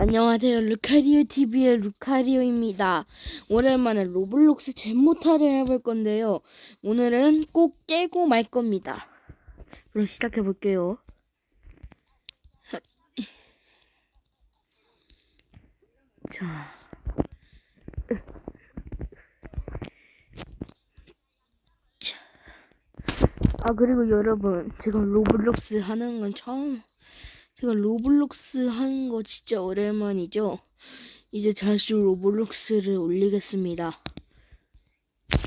안녕하세요. 루카리오 TV의 루카리오입니다. 오랜만에 로블록스 제모타를 해볼 건데요. 오늘은 꼭 깨고 말 겁니다. 그럼 시작해 볼게요. 자. 자. 아 그리고 여러분 제가 로블록스 하는 건 처음 제가 로블록스 하는 거 진짜 오랜만이죠. 이제 다시 로블록스를 올리겠습니다.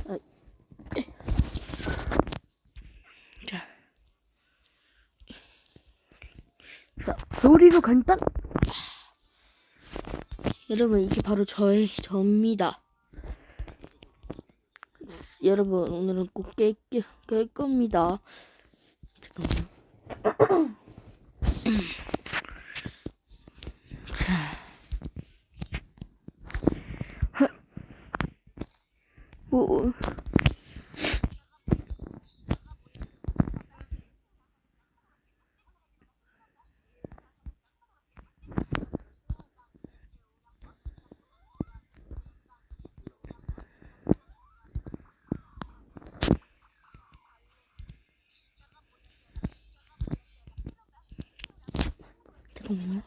아, 에. 자, 자, 요리로 간단. 여러분 이게 바로 저의 저입니다. 여러분 오늘은 꼭 깰, 깰, 깰 겁니다. 잠깐만요. 오. 잠깐만요.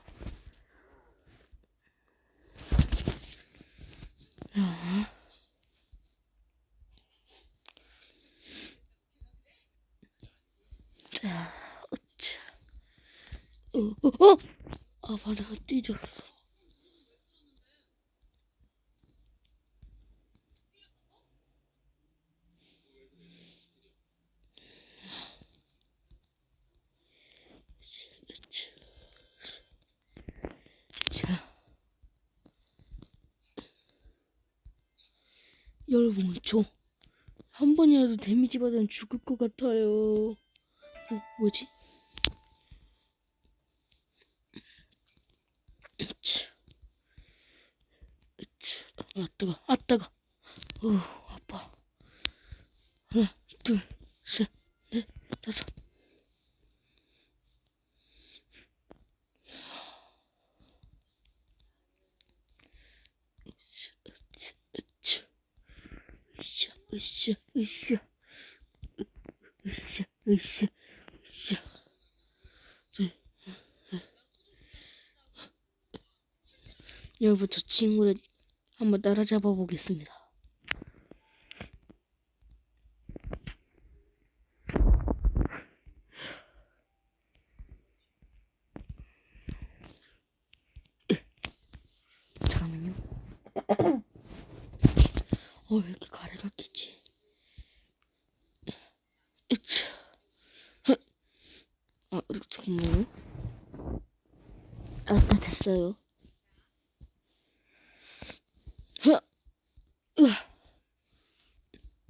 자. 자, 어차. 어, 어, 어! 아, 바다가 찢었어. 자. 여러분, 저, 한 번이라도 데미지 받으면 죽을 것 같아요. 어, 뭐지? 으차. 아, 뜨거. 아, 뜨거. 어, 아파. 하나, 둘, 셋, 넷, 다섯. 으쌰, 으쌰, 으쌰, 으쌰, 으쌰. 여러분, 저 친구를 한번 따라잡아 보겠습니다. 잠깐만요. 어, 왜 이렇게 가래가 끼지? 으차. 헉. 아, 잠깐만요. 아, 아, 됐어요. 헉. 으아.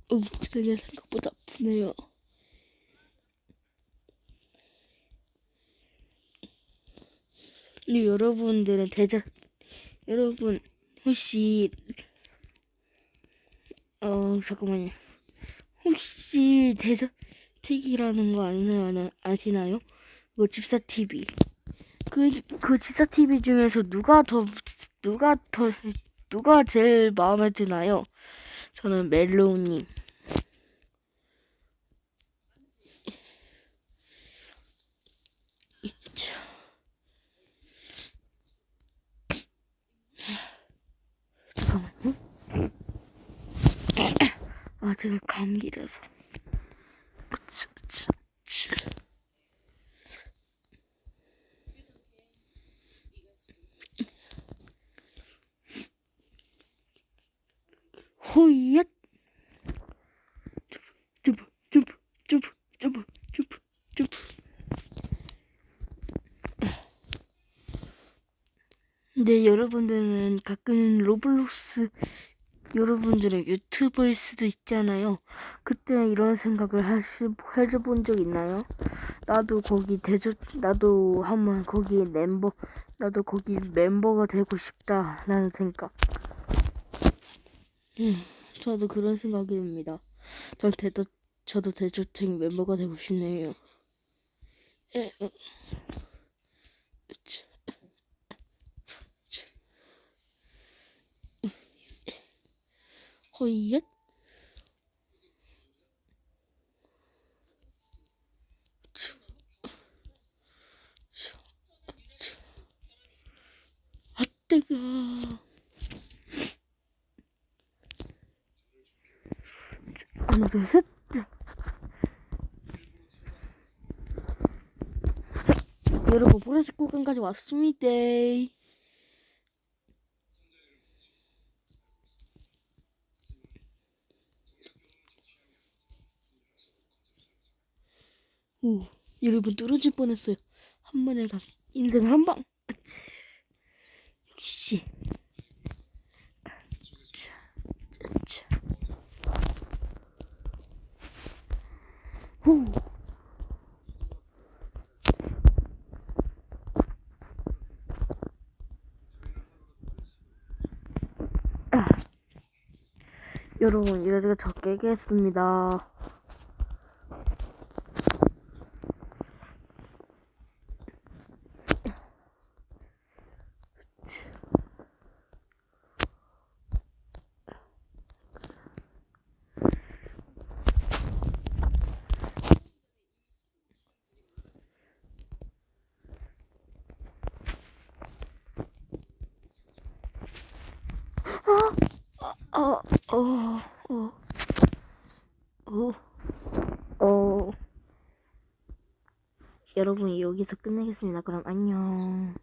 어, 목소리가 생각보다 아프네요. 여러분들은 대자, 여러분, 혹시 어 잠깐만요. 혹시 대저택이라는 거 아시나요? 아시나요? 그 집사 TV. 그, 그 집사 TV 중에서 누가 더, 누가 더, 누가 제일 마음에 드나요? 저는 멜로우님. 자. 잠깐만요. 아, 제가 감기라서. 으쌰, 으쌰, 으쌰. 호이얏! 점프, 점프, 점프, 점프, 점프, 점프. 근데 여러분들은 가끔 로블록스 여러분들의 유튜브일 수도 있잖아요. 그때 이런 생각을 하시, 해본 적 있나요? 나도 거기 대저, 나도 한번 거기 멤버, 나도 거기 멤버가 되고 싶다라는 생각. 음, 저도 그런 생각이 듭니다. 전 대도, 저도 대저택 멤버가 되고 싶네요. 에, 에. 허이얏. 아, 뜨거. 하나, 둘, 셋. 여러분, 보라색 구간까지 왔습니다. 오, 여러분 떨어질 뻔했어요. 한 번에 가 인생 한 방. 역시. 후. 아. 여러분, 이래저래 저 깨겠습니다. 어, 어, 어. 여러분, 여기서 끝내겠습니다. 그럼 안녕.